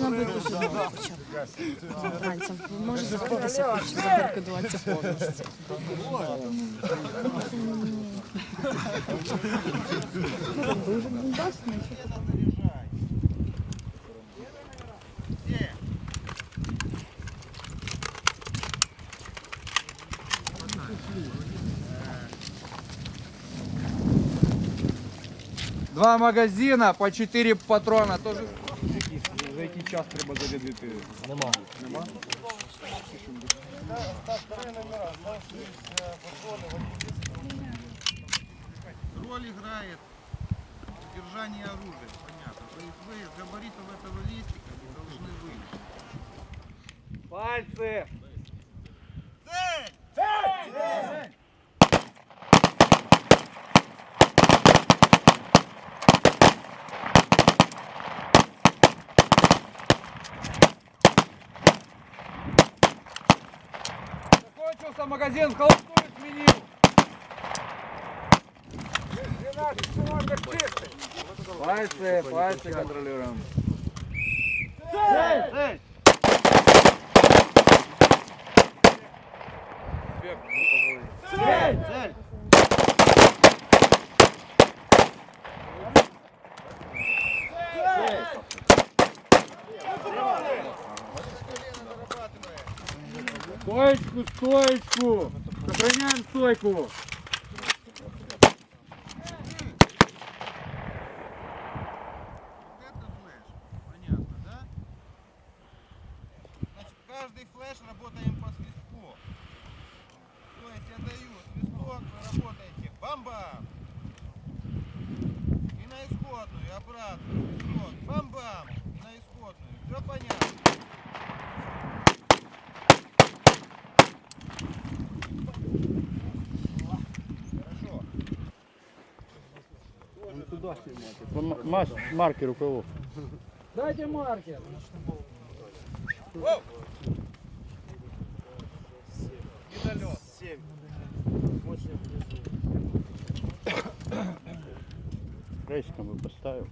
Набити сюди хоча б. Ранцем. Може закритися, хоче забаркадуватися повністю. Дуже бомбасно. Два магазина по 4 патрона. Тоже За який час треба зарядити? Нема. Нема? Роль играет держание оружия, понятно. То есть вы из габаритов этого листика не должны выйти. Пальці! Закончился магазин, холостую сменил. Пальцы, пальцы контролируем. Стоечку, стоечку! Сохраняем стойку! Каждый флеш работаем по свистку. То есть я даю свисток, вы работаете бам-бам. И на исходную, и обратно. Свисток, бам-бам. И на исходную. Все понятно. Хорошо. Маш, маркер у кого? Дайте маркер. Рейском бы поставил.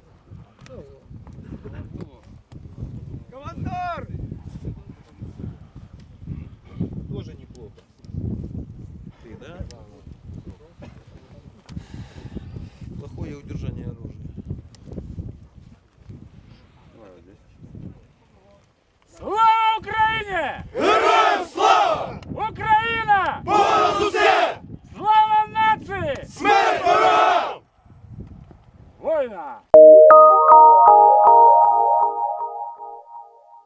对啊。